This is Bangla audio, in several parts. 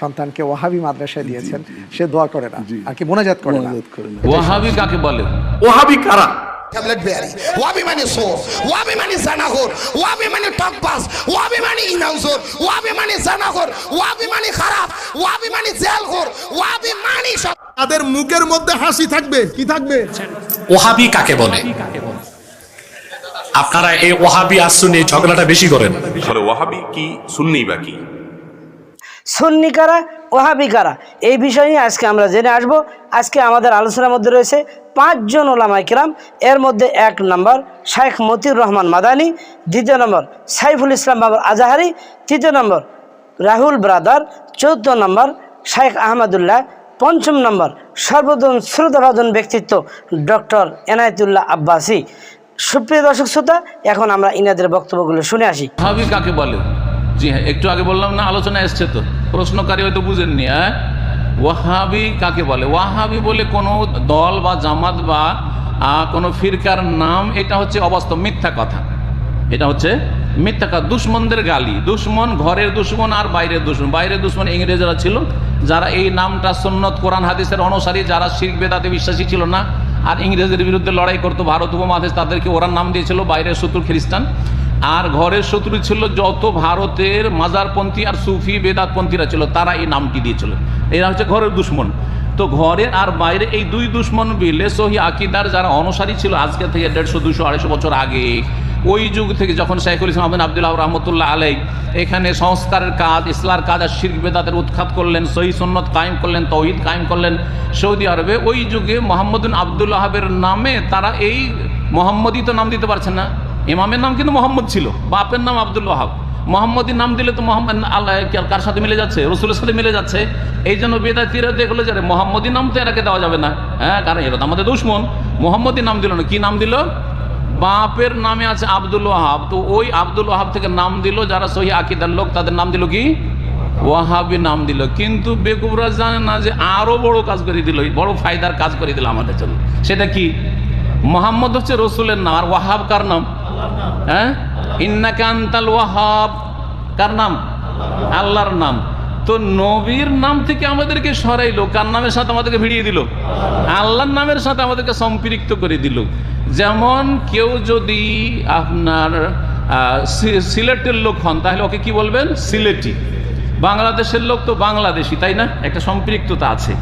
সন্তানকে ওয়াহাবি মাদ্রাসায় দিয়েছেন। সে দোয়া করে না। আর কি মোনাজাত করে না? ওয়াহাবি কাকে বলে? ওহাবি কারা? ট্যাবলেট বেয়ারি ওয়াবি মানে সোর। ওয়াবি মানে জানাগর। ওয়াবি মানে টকবাস ওয়াবি মানে ইনাউজর। ওয়াবি মানে জানাগর। ওয়াবি মানে খারাপ। ওয়াবি মানে জেলঘর ওয়াবি মানে সব তাদের মুখের মধ্যে হাসি থাকবে। কি থাকবে? ওহাবি কাকে বলে? আপনারা এই ওহাবি আসুন এই ঝগড়াটা বেশি করেন। তাহলে ওহাবি কি সুন্নি বা কি? সুন্নি কারা ওহাবি কারা এই বিষয় নিয়ে আজকে আমরা জেনে আসব। আজকে আমাদের আলোচনার মধ্যে রয়েছে পাঁচজন ওলামাই কিরাম। এর মধ্যে এক নম্বর শাইখ মতিউর রহমান মাদানি, দ্বিতীয় নম্বর সাইফুল ইসলাম বাবর আজাহারি, তৃতীয় নম্বর রাহুল ব্রাদার, চৌদ্দ নম্বর শাইখ আহমদুল্লাহ, পঞ্চম নম্বর সর্বজন শ্রোতাভাজন ব্যক্তিত্ব ডক্টর এনায়েতুল্লাহ আব্বাসী। সুপ্রিয় দর্শক শ্রোতা, এখন আমরা ইনাদের বক্তব্যগুলো শুনে আসি। কাকে বলে? জি হ্যাঁ একটু আগে বললাম না, আলোচনা এসছে তো। প্রশ্নকারী হয়তো বুঝেননি হ্যাঁ? ওয়াহাবি কাকে বলে? ওয়াহাবি বলে কোনো দল বা জামাত বা কোনো ফিরকার নাম, এটা হচ্ছে অবাস্তব, মিথ্যা কথা। এটা হচ্ছে মিথ্যা কথা, দুশ্মনদের গালি। দুশ্মন ঘরের দুশ্মন আর বাইরের দুশ্মন। বাইরের দুশ্মন ইংরেজরা ছিল, যারা এই নামটা সন্ন্যত কোরআন, হাদিসের অনুসারী, যারা শিখ বেদাতে বিশ্বাসী ছিল না, আর ইংরেজদের বিরুদ্ধে লড়াই করতো, ভারত উপমহাদেশ তাদেরকে ওরা নাম দিয়েছিল, বাইরের শত্রু খ্রিস্টান। আর ঘরের শত্রু ছিল যত ভারতের মাজারপন্থী আর সুফি, বেদাতপন্থীরা ছিল, তারা এই নামটি দিয়েছিল। এরা হচ্ছে ঘরের দুশ্মন। তো ঘরের আর বাইরে এই দুই দুশ্মন বিলে সহি আকিদার যারা অনুসারী ছিল, আজকে থেকে দেড়শো, দুশো, আড়াইশো বছর আগে, ওই যুগ থেকে যখন শাইখুল ইসলাম আহমেদ আবদুল্লাহ রহমতুল্লাহ আলাই এখানে সংস্কারের কাজ, ইসলার কাজ আর শির্ক, বেদাতের উৎখাত করলেন, সহি সন্ন্যত কায়েম করলেন, তৌহিদ কায়েম করলেন সৌদি আরবে, ওই যুগে মোহাম্মদুন আবদুল্লাহাবের নামে তারা এই মোহাম্মদই তো নাম দিতে পারছেন না। ইমামের নাম কিন্তু মোহাম্মদ ছিল, বাপের নাম আব্দুল ওয়াহাব। মোহাম্মদীর নাম দিলে তো মোহাম্মদ, আল্লাহ কার সাথে মিলে যাচ্ছে? রসুলের সাথে মিলে যাচ্ছে। এই জন্য বেদাতিরা দেখল যে মোহাম্মদী নাম তো এরাকে দেওয়া যাবে না। হ্যাঁ কারণ এরা তো আমাদের দুশ্মন। মোহাম্মদী নাম দিল না, কি নাম দিল? বাপের নামে আছে আব্দুল ওয়াহাব। তো ওই আব্দুল ওয়াহাব থেকে নাম দিল যারা সহি আকিদার লোক, তাদের নাম দিল কি? ওয়াহাবি নাম দিল। কিন্তু বেকুবরা জানে না যে আরও বড় কাজ করে দিল বড় ফায়দার কাজ করে দিল আমাদের জন্য। সেটা কি? মোহাম্মদ হচ্ছে রসুলের নাম। আর ওয়াহাব কার নাম? হ্যাঁ? ইন্নাকান্তাল ওয়াহাব। কার নাম? আল্লাহর নাম। তো নবীর নাম থেকে আমাদেরকে সরাইলো, কার নামের সাথে আমাদেরকে ভিড়িয়ে দিল? আল্লাহর নামের সাথে আমাদেরকে সম্পৃক্ত করে দিল। যেমন কেউ যদি আপনার সিলেটের লোক হন, তাহলে ওকে কি বলবেন? সিলেটি। বাংলাদেশের লোক তো বাংলাদেশি, তাই না? একটা সম্পৃক্ততা আছে।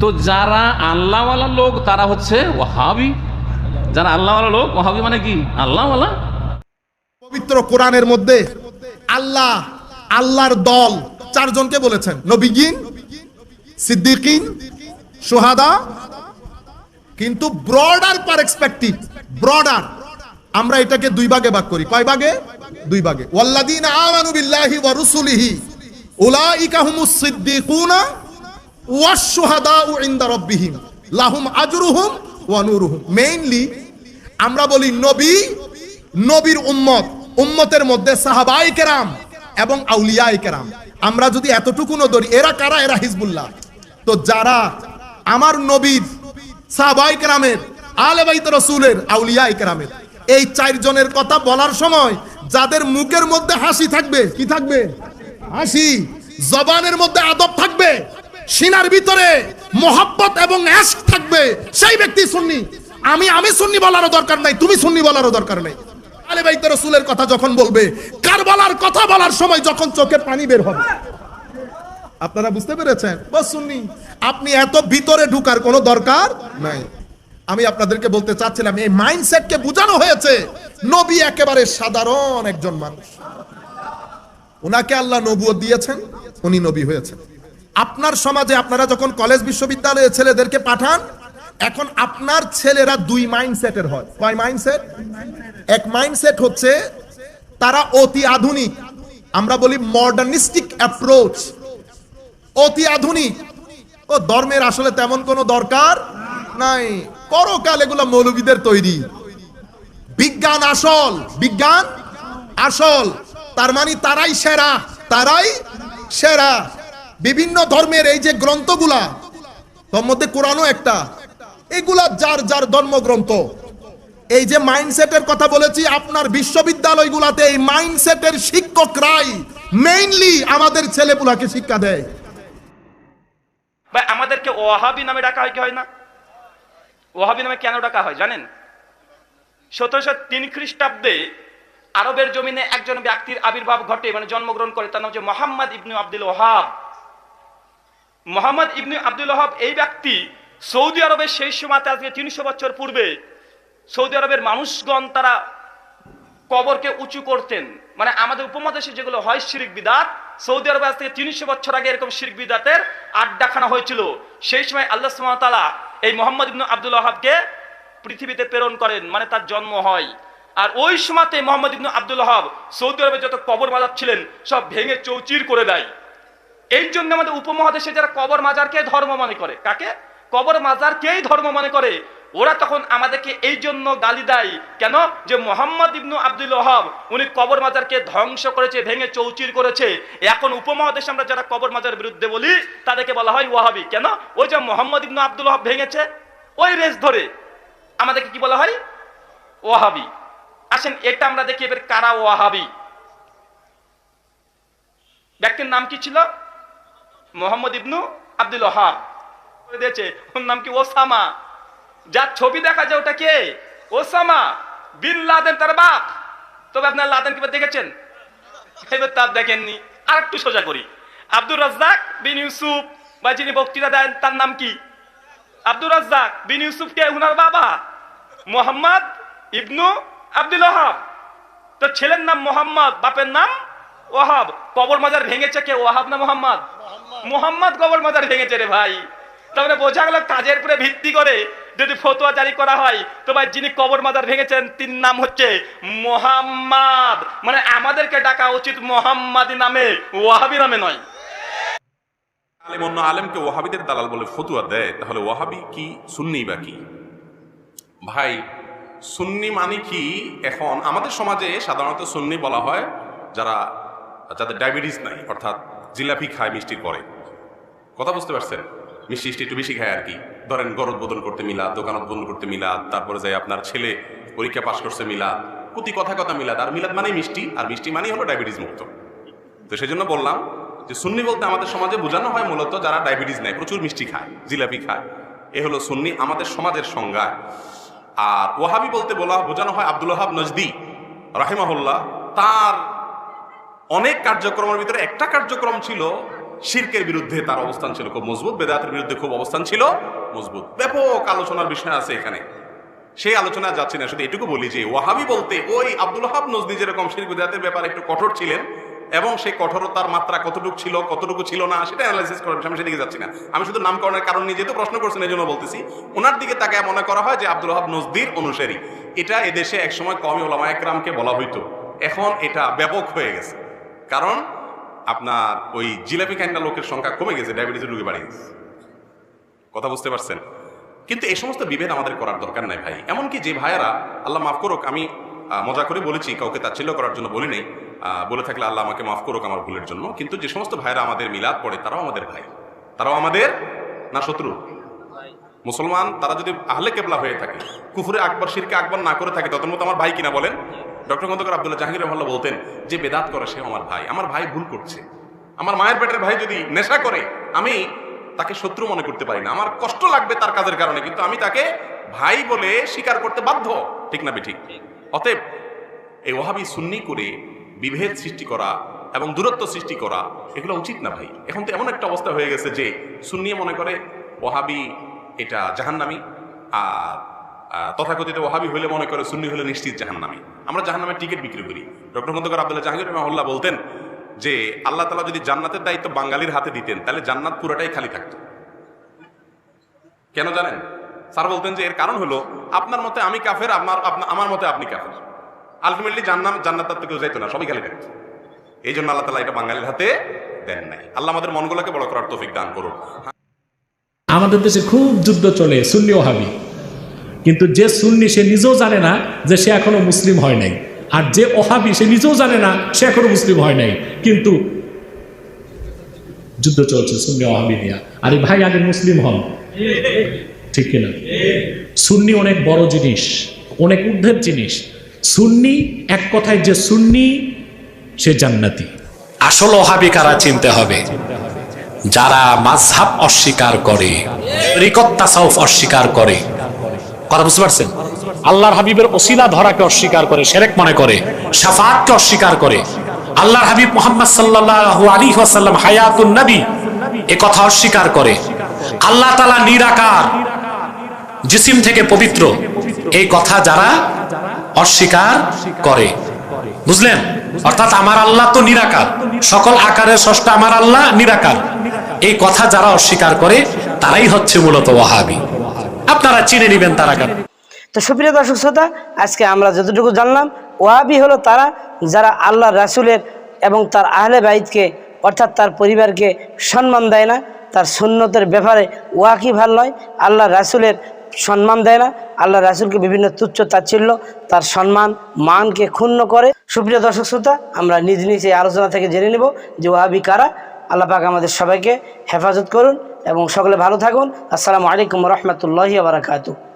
তো যারা আল্লাহওয়ালা লোক, তারা হচ্ছে ওয়াহাবি। যারা আল্লাহওয়ালা লোক, ওয়াহাবি মানে কি? আল্লাহওয়ালা পবিত্র কোরআনের মধ্যে আল্লাহ, আল্লাহর দল চারজনকে বলেছেন। নবীগিন সিদ্দিকিন সোহাদা। কিন্তু ব্রডার পারস্পেক্টিভ ব্রডার আমরা এটাকে দুই ভাগে ভাগ করি। কয় ভাগে? দুই ভাগে। ওয়াল্লাযীনা আমানু বিল্লাহি ওয়া রুসুলিহি, উলাইকা হুমুস সিদ্দিকুনা ওয়াশ শুহাদাউ ইনদা রাব্বিহিম, লাহুম আজরুহুম ওয়া নূরুহুম। মেইনলি আমরা বলি নবী, নবীর উম্মত। উম্মতের মধ্যে সাহাবাই কেরাম এবং আউলিয়াই কেরাম। আমরা যদি এতটুকুনও ধরি, এরা কারা? এরা হিজবুল্লাহ। তো যারা আমার নবীর, সাহাবাই কেরামের আলে বাইত রসুলের আউলিয়াই কেরামের, এই চারজনের কথা বলার সময় যাদের মুখের মধ্যে হাসি থাকবে, কি থাকবে? হাসি। জবানের মধ্যে আদব থাকবে। সিনার ভিতরে মোহাব্বত এবং এশক থাকবে। সেই ব্যক্তি সুন্নি। আমি আমি সুন্নি বলারও দরকার নাই, তুমি সুন্নি বলারও দরকার নাই। আলে বাইতে রসুলের কথা যখন বলবে, কারবালার কথা বলার সময় যখন চোখে পানি বের হবে। আপনারা বুঝতে পেরেছেন? বস সুন্নি আপনি এত ভিতরে ঢুকার কোনো দরকার নাই। আমি আপনাদেরকে বলতে চাচ্ছিলাম, এই মাইন্ডসেটকে বোঝানো হয়েছে, নবী একেবারে সাধারণ একজন মানুষ। ওনাকে আল্লাহ নবুয়ত দিয়েছেন, উনি নবী হয়েছেন। আপনার সমাজে আপনারা যখন কলেজ, বিশ্ববিদ্যালয়ে ছেলেদেরকে পাঠান, এখন আপনার ছেলেরা দুই মাইন্ডসেটের হয়। কয় মাইন্ডসেট? এক মাইন্ডসেট হচ্ছে তারা অতি আধুনিক। আমরা বলি মডার্নিস্টিক অ্যাপ্রোচ অতি আধুনিক। ও ধর্মের আসলে তেমন কোনো দরকার নাই। করকাল এগুলো মৌলবীদের তৈরি। বিজ্ঞান আসল বিজ্ঞান আসল। তার মানে তারাই সেরা তারাই সেরা। বিভিন্ন ধর্মের এই যে গ্রন্থগুলা, তোর মধ্যে কোরআনও একটা। এগুলা যার যার ধর্মগ্রন্থ। এই যে মাইন্ডসেটের কথা বলেছি, আপনার বিশ্ববিদ্যালয়গুলাতে এই মাইন্ডসেটের শিক্ষকরাই মেইনলি আমাদের ছেলেপুলাকে শিক্ষা দেয়। ভাই, আমাদেরকে ওয়াহাবি নামে ডাকা হয় কি হয় না? ওয়াহাবি নামে কেন ডাকা হয় জানেন? সতেরোশো তিন খ্রিস্টাব্দে আরবের জমিনে একজন ব্যক্তির আবির্ভাব ঘটে মানে জন্মগ্রহণ করে, তার নাম হচ্ছে Mohammad ibn Abdul Wahab Mohammad ibn Abdul Wahab এই ব্যক্তি সৌদি আরবের সেই সময়তে, আজকে তিনশো বছর পূর্বে সৌদি আরবের মানুষগণ তারা কবরকে উঁচু করতেন। মানে আমাদের উপমহাদেশে যেগুলো হয় শিরিক বিদাত, সৌদি আরবে আজ থেকে তিনশো বছর আগে এরকম শিরিক বিদাতের আড্ডাখানা হয়েছিল। সেই সময় আল্লাহ সুমতালা এই মোহাম্মদ ইবনু আব্দুল ওহাবকে পৃথিবীতে প্রেরণ করেন মানে তার জন্ম হয়। আর ওই সময়তে Muhammad ibn Abdul Wahhab Saudi আরবে যত কবর মাজার ছিলেন, সব ভেঙে চৌচির করে দেয়। এই জন্য আমাদের উপমহাদেশে যারা কবর মাজারকে ধর্ম মনে করে, কাকে? কবর মাজারকেই ধর্ম মনে করে। ওরা তখন আমাদেরকে এই জন্য গালি দেয়। কেন? যে মোহাম্মদ ইবনু আব্দুল ওহাব, উনি কবর মাজারকে ধ্বংস করেছে, ভেঙে চৌচির করেছে। এখন উপমহাদেশে আমরা যারা কবর মাজার বিরুদ্ধে বলি, তাদেরকে বলা হয় ওয়াহাবি। কেন? ওই যে মোহাম্মদ ইবনু আব্দুল ওহাব ভেঙেছে, ওই রেস ধরে। আমাদেরকে কি বলা হয়? ওয়াহাবি। আসেন, এটা আমরা দেখি এবার কারা ওয়াহাবি। ব্যক্তির নাম কি ছিল? Mohammad ibn Abdul Wahab. দিয়েছে, ওর নাম কি ওসামা। যার ছবি দেখা যায় ওটা কে? ওসামা বিন লাদেন তার বাপ। তবে আপনার লাদেন কিবার দেখেছেন? এবার তার দেখেননি। আর একটু সোজা করি। আব্দুর রাজ্জাক বিন ইউসুফ বা যিনি বক্তৃতা দেন তার নাম কি? আব্দুর রাজ্জাক বিন ইউসুফ কে? উনার বাবা। মোহাম্মদ ইবনু আব্দুল ওহাব তো ছেলের নাম মোহাম্মদ বাপের নাম ওহাব কবর মাজার ভেঙেছে কে? ওহাব না মোহাম্মদ? মোহাম্মদ। কবর মাজার ভেঙেছে রে ভাই। তারপরে বোঝা গেল কাজের উপরে ভিত্তি করে যদি ফতোয়া জারি করা হয় তো ভাই যিনি কবর মাজার ভেঙেছেন, তিন নাম হচ্ছে মোহাম্মদ। মানে আমাদেরকে ডাকা উচিত মোহাম্মদি নামে, ওয়াহাবি নামে নয়। আলেমকে দালাল বলে ফতুয়া দেয়, তাহলে কি, সুন্নি বা ভাই, সুন্নি মানে কি? এখন আমাদের সমাজে সাধারণত সুন্নি বলা হয় যারা, যাদের ডায়াবেটিস নাই, অর্থাৎ জিলাপি খায়, মিষ্টি পরে কথা বুঝতে পারছেন? মিষ্টি একটু বেশি খায় আর কি। ধরেন গরদ বদল করতে মিলাদ দোকান বদল করতে মিলাদ, তারপরে যাই আপনার ছেলে পরীক্ষা পাশ করছে মিলাদ প্রতি কথা কথা মিলাদ, আর মিলাদ মানেই মিষ্টি, আর মিষ্টি মানেই হলো ডায়াবেটিস মুক্ত। তো সেই জন্য বললাম যে সুন্নি বলতে আমাদের সমাজে বোঝানো হয় মূলত যারা ডায়াবেটিস নেয়, প্রচুর মিষ্টি খায়, জিলাপি খায়। এ হলো সুন্নি আমাদের সমাজের সংজ্ঞা। আর ওয়াহাবি বলতে বলা, বোঝানো হয় আব্দুল ওহাব নজদি, রাহিমাহুল্লাহ, তার অনেক কার্যক্রমের ভিতরে একটা কার্যক্রম ছিল শিরকের বিরুদ্ধে তার অবস্থান ছিল খুব মজবুত, বেদাতের বিরুদ্ধে খুব অবস্থান ছিল মজবুত। ব্যাপক আলোচনার বিষয় আছে এখানে। সেই আলোচনা যাচ্ছে না, শুধু এটুকু বলি যে ওয়াহাবি বলতে ওই আব্দুল হাব নজদি যেরকম শির বিদাতের ব্যাপারে একটু কঠোর ছিলেন এবং সেই কঠোরতার মাত্রা কতটুকু ছিল কতটুকু ছিল না, সেটা অ্যানালাইসিস করার আমি সেদিকে যাচ্ছি না। আমি শুধু নামকরণের কারণ নিয়ে যেহেতু প্রশ্ন করছেন, এই জন্য বলতেছি, ওনার দিকে তাকে মনে করা হয় যে আব্দুল হাব নজদির অনুসারী। এটা এদেশে একসময় কমি ওলামা একরামকে বলা হইতো। এখন এটা ব্যাপক হয়ে গেছে। কারণ আপনার ওই জিলাপি খান্ডা লোকের সংখ্যা কমে গেছে, ডায়াবেটিসের রোগী বাড়িয়ে গেছে। কথা বুঝতে পারছেন? কিন্তু এই সমস্ত বিভেদ আমাদের করার দরকার নাই ভাই। এমনকি যে ভাইয়েরা, আল্লাহ মাফ করুক, আমি মজা করে বলেছি, কাউকে তাচ্ছিল্য করার জন্য বলি নেই বলে থাকলে আল্লাহ আমাকে মাফ করুক আমার ভুলের জন্য, কিন্তু যে সমস্ত ভাইয়েরা আমাদের মিলাদ পড়ে, তারাও আমাদের ভাই। তারাও আমাদের না শত্রু? মুসলমান, তারা যদি আহলে কেবলা হয়ে থাকে, কুফুরে আকবর, শিরকে আকবর না করে থাকে তখন মতো আমার ভাই কিনা বলেন? ডক্টর খন্দকার আব্দুল্লাহ জাহাঙ্গীর রহমাল্লাহ বলতেন, যে বেদাত করে সে আমার ভাই। আমার ভাই ভুল করছে। আমার মায়ের পেটের ভাই যদি নেশা করে, আমি তাকে শত্রু মনে করতে পারি না। আমার কষ্ট লাগবে তার কাজের কারণে, কিন্তু আমি তাকে ভাই বলে স্বীকার করতে বাধ্য। ঠিক না ঠিক অতএব এই ওহাবি সুন্নি করে বিভেদ সৃষ্টি করা এবং দূরত্ব সৃষ্টি করা, এগুলো উচিত না ভাই। এখন তো এমন একটা অবস্থা হয়ে গেছে যে সুন্নি মনে করে ওহাবি এটা জাহান্নামি, আর তথাকথিত ওহাবি হলে মনে করে সুন্নি হলে নিশ্চিত জাহান্নামি। আমরা জাহান্নামের টিকিট বিক্রি করি। ডক্টর খন্দকার আব্দুল্লাহ জাহাঙ্গীর রহমাল্লাহ বলতেন যে, আল্লাহ তালা যদি জান্নাতের দায়িত্ব বাঙালির হাতে দিতেন, তাহলে জান্নাত পুরোটাই খালি থাকতো। কেন জানেন? স্যার বলতেন যে, এর কারণ হলো, আপনার মতে আমি কাফের, আপনার আমার মতে আপনি কাফের। আলটিমেটলি জান্নাম জান্নাত তার থেকেও যাইতো না, সবই খালি থাকতো। এই জন্য আল্লাহ তালা এটা বাঙালির হাতে দেন নাই। আল্লাহ আমাদের মনগুলোকে বড় করার তৌফিক দান করুন। আমাদের দেশে খুব যুদ্ধ চলে সুন্নি ওহাবি কিন্তু যে সুন্নি সে নিজেও জানে না যে সে এখনও মুসলিম হয় নাই। আর যে ওহাবি সে নিজেও জানে না সে এখনও মুসলিম হয় নাই। কিন্তু যুদ্ধ চলছে সুন্নি ওহাবি আর এই ভাই, আগে মুসলিম হন। ঠিক কিনা? সুন্নি অনেক বড় জিনিস, অনেক ঊর্ধ্বের জিনিস। সুন্নি এক কথায় যে সুন্নি, সে জান্নাতি। আসল ওহাবি কারা চিনতে হবে? যারা মাঝহাব অস্বীকার করে রিকত্তা সাউফ অস্বীকার করে। কথা বুঝতে পারছেন? আল্লাহর হাবিবের ওসিলা ধরাকে অস্বীকার করে, সেরেক মনে করে সাফাতকে অস্বীকার করে। আল্লাহর হাবিব মোহাম্মদ সাল্লাল্লাহু আলাইহি ওয়াসাল্লাম হায়াতুন নবী এ কথা অস্বীকার করে। আল্লাহ তাআলা নিরাকার, জিসিম থেকে পবিত্র এই কথা যারা অস্বীকার করে। বুঝলেন? অর্থাৎ আমার আল্লাহ তো নিরাকার, সকল আকারের ষষ্ঠ আমার আল্লাহ নিরাকার। এই কথা যারা অস্বীকার করে, তারাই হচ্ছে মূলত ওয়াহাবি। আপনারা চিনে নেবেন তারা কার। তো সুপ্রিয় দর্শক শ্রোতা, আজকে আমরা যতটুকু জানলাম ওয়াহাবি হলো তারা যারা আল্লাহ রাসুলের এবং তার আহলে বাইদকে অর্থাৎ তার পরিবারকে সম্মান দেয় না, তার সুন্নতের ব্যাপারে ওয়াকি ভালো নয়, আল্লাহ রাসুলের সম্মান দেয় না, আল্লাহ রাসুলকে বিভিন্ন তুচ্ছ তাচ্ছিল্য, তার সম্মান, মানকে ক্ষুণ্ণ করে। সুপ্রিয় দর্শক শ্রোতা, আমরা নিজ নিজ এই আলোচনা থেকে জেনে নেব যে ওয়াহাবি কারা। আল্লাহ পাক আমাদের সবাইকে হেফাজত করুন। এবং সকলে ভালো থাকুন। আসসালামু আলাইকুম রহমতুল্লাহি বারাকাতু